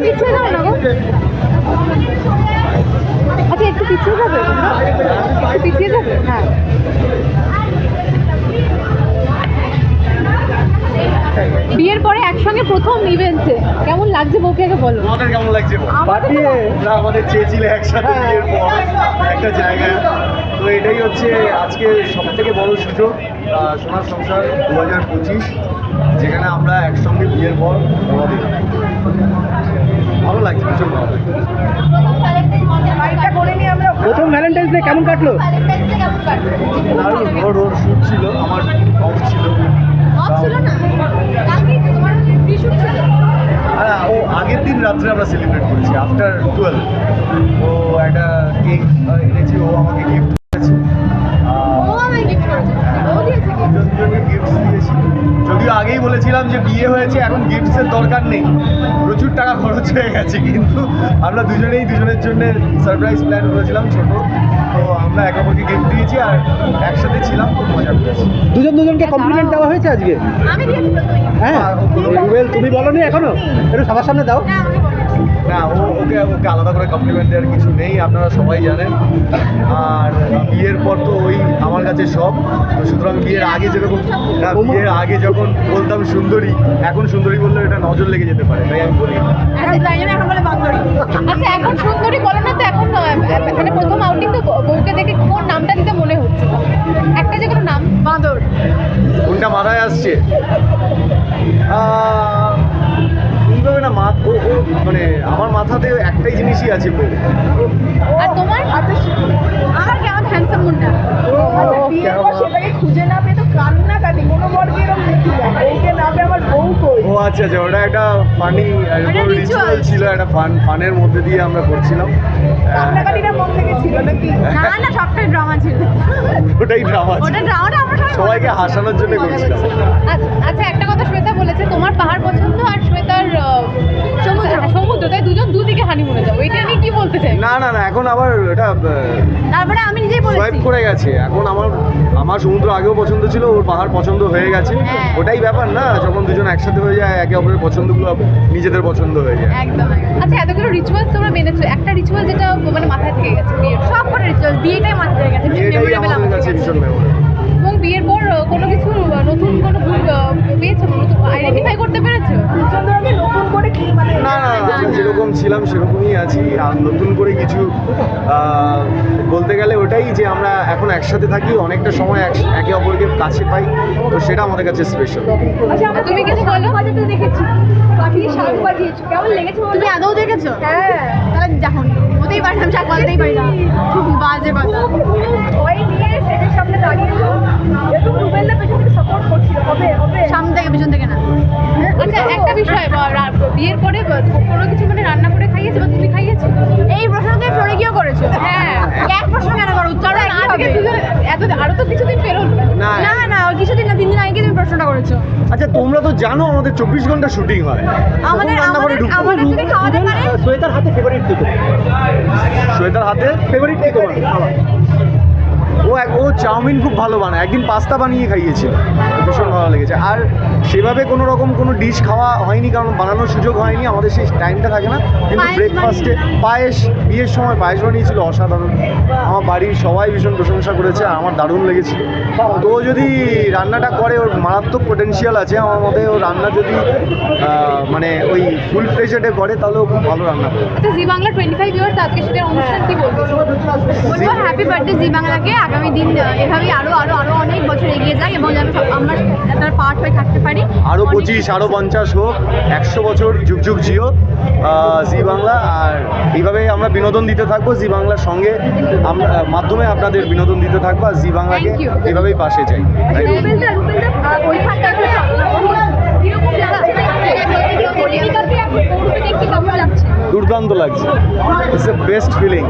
পিছিয়ে না আচ্ছা একটু পিছিয়ে যাবে পিছিয়ে যাবে? হ্যাঁ। বিয়ের পরে একসঙ্গে প্রথম ইভেন্টে কেমন লাগছে বউকে আগে বলো? তোমাদের কেমন লাগছে? আমার পাঠিয়ে আমরা আমাদের চেয়েছিলে একসাথে বিয়ের পর একটা জায়গা তো এটাই হচ্ছে আজকে সব থেকে বড় সুযোগ সোনার সংসার দু হাজার পঁচিশ যেখানে আমরা একসঙ্গে বিয়ের পর দিলাম ভালো লাগছে ভীষণ ভালো লাগছে। প্রথম ভ্যালেন্টাইন্স ডে কেমন কাটলো? দারুণ ওর ওর শ্যুট ছিল আমার অফ ছিল। হ্যাঁ ও আগের দিন রাত্রে আমরা সেলিব্রেট করেছি আফটার টুয়েলভ ও একটা কেক এনেছি, ও আমাকে গিফট আগেই বলেছিলাম যে বিয়ে হয়েছে এখন গিফটসের দরকার নেই। প্রচুর টাকা খরচ হয়ে গেছে কিন্তু আমরা দুজনেই দুজনের জন্য সারপ্রাইজ প্ল্যান করেছিলাম ছোট। তো আমরা একে অপরকে গিফট দিয়েছি আর একসাথে ছিলাম খুব মজা করেছি। দুজন দুজনকে কমপ্লিমেন্ট দেওয়া হয়েছে আজকে? আমি দিয়েছি প্রথমে। হ্যাঁ? রুবেল তুমি বলনি এখনও? একটু সবার সামনে দাও। না। না ও ওকে ওকে আলাদা করে কমপ্লিমেন্ট দেওয়ার কিছু নেই আপনারা সবাই জানেন। আর বিয়ের পর তো ওই কাছে সব। তো সুতরাং বিয়ের আগে যেরকম বিয়ের আগে যখন বলতাম সুন্দরী এখন সুন্দরী বললে এটা নজর লেগে যেতে পারে তাই আমি বলি। এখন আচ্ছা এখন সুন্দরী বলো না তো এখন মানে প্রথম আউটিং তো বউকে দেখে কোন নামটা দিতে মনে হচ্ছে একটা যে কোনো নাম। বাঁদর। কোনটা মাথায় আসছে? এইভাবে না ও মানে আমার মাথাতে একটাই জিনিসই আছে আর তোমার? আমার কেমন হ্যান্ডসাম মুন্ডা। বিয়ের পর সেটাকে খুঁজে না পেয়ে তো কান্নাকাটি কোনো বরকে এরকম দেখি না। বউকে না পেয়ে আমার বউ কই? ও আচ্ছা আচ্ছা ওটা একটা ফানি রিচুয়াল ছিল একটা ফান ফানের মধ্যে দিয়ে আমরা করছিলাম। কান্নাকাটিটা মন থেকে ছিল নাকি? না না সবটাই ড্রামা ছিল। ওটাই ড্রামা ওটা ড্রামাটা আমরা সবাইকে হাসানোর জন্য করছিলাম। আচ্ছা, আচ্ছা একটা কথা শ্বেতা বলেছে তোমার পাহাড় পছন্দ আর শ্বেতার সমুদ্র। সমুদ্র তাই দুজন দুদিকে হানিমুনে যাব এটা নিয়ে কি বলতে চাই না না না এখন আবার এটা তারপরে আমি নিজেই সোয়াইপ করে গেছে। এখন আমার আমার সমুদ্র আগেও পছন্দ ছিল ওর পাহাড় পছন্দ হয়ে গেছে। হ্যাঁ। ওটাই ব্যাপার না যখন দুজন একসাথে হয়ে যায় একে অপরের পছন্দগুলো নিজেদের পছন্দ হয়ে যায়। একদম। আচ্ছা এতগুলো রিচুয়ালস তোমরা মেনেছো? একটা রিচুয়াল যেটা মানে মাথায় থেকে গেছে সব কটা রিচুয়াল বিয়েটাই মাথায় থেকে গেছে আমাদের আমাদের কাছে। ভীষণ মেমোরি এবং বিয়ের পর কোনো কিছু নতুন কোনো ভুল ছিলাম সেরকমই আছি। আর নতুন করে কিছু বলতে গেলে ওটাই যে আমরা এখন একসাথে থাকি অনেকটা সময় এক- একে অপরকে কাছে পাই তো সেটা আমাদের কাছে স্পেশাল আচ্ছা তুমি কিছু বলো? বাজাতে দেখেছি। পাখি শাক বাজিয়েছো কেমন লেগেছে তুমি আদৌ দেখেছ? হ্যাঁ। তাহলে দেখো হতেই শাক খুব বাজে কথা। খুব খুব ভয় নিয়ে সেটের সামনে রুবেলদা পেছন থেকে সাপোর্ট করছিল। হবে হবে। সামনে থেকে পিছন থেকে না। আচ্ছা একটা বিষয় বিয়ের পরে কোনো কিছু করেছ? আচ্ছা তোমরা তো জানো আমাদের চব্বিশ ঘণ্টা শুটিং হয়। আমাদের আমাদের? আমাদের যদি খাওয়াতে পারে সোয়েটার হাতে ফেভারিট দুটো সোয়েটার হাতে? ফেভারিট কি তোমার? ও এক ও চাউমিন খুব ভালো বানায়। একদিন পাস্তা বানিয়ে খাইয়েছিল ভীষণ ভালো লেগেছে। আর সেভাবে কোনো রকম কোনো ডিশ খাওয়া হয়নি কারণ বানানোর সুযোগ হয়নি। আমাদের সেই টাইমটা থাকে না। কিন্তু ব্রেকফাস্টে পায়েস বিয়ের সময় পায়েস বানিয়েছিল অসাধারণ। আমার বাড়ির সবাই ভীষণ প্রশংসা করেছে আর আমার দারুণ লেগেছিল তো যদি রান্নাটা করে ওর মারাত্মক পোটেনশিয়াল আছে। আমার মতে ও রান্না যদি মানে ওই ফুল ফ্লেজেডে করে তাহলে ও খুব ভালো রান্না করে আচ্ছা Zee Bangla twenty five years আজকে সেটার অনুষ্ঠান কি বলব? হ্যাপি বার্থডে জি বাংলাকে। আগামী দিন এভাবেই আরও আরও আরও অনেক বছর এগিয়ে যাক এবং যেন আমরা তার পার্ট হয়ে থাকতে পারি। আরও পঁচিশ আরও পঞ্চাশ হোক একশো বছর যুগ যুগ জিও জি বাংলা আর এইভাবেই আমরা বিনোদন দিতে থাকব জি বাংলার সঙ্গে আমরা মাধ্যমে আপনাদের বিনোদন দিতে থাকব আর জি বাংলাকে. এইভাবেই পাশে চাই। কেমন লাগছে? দুর্দান্ত লাগছে। It's a best feeling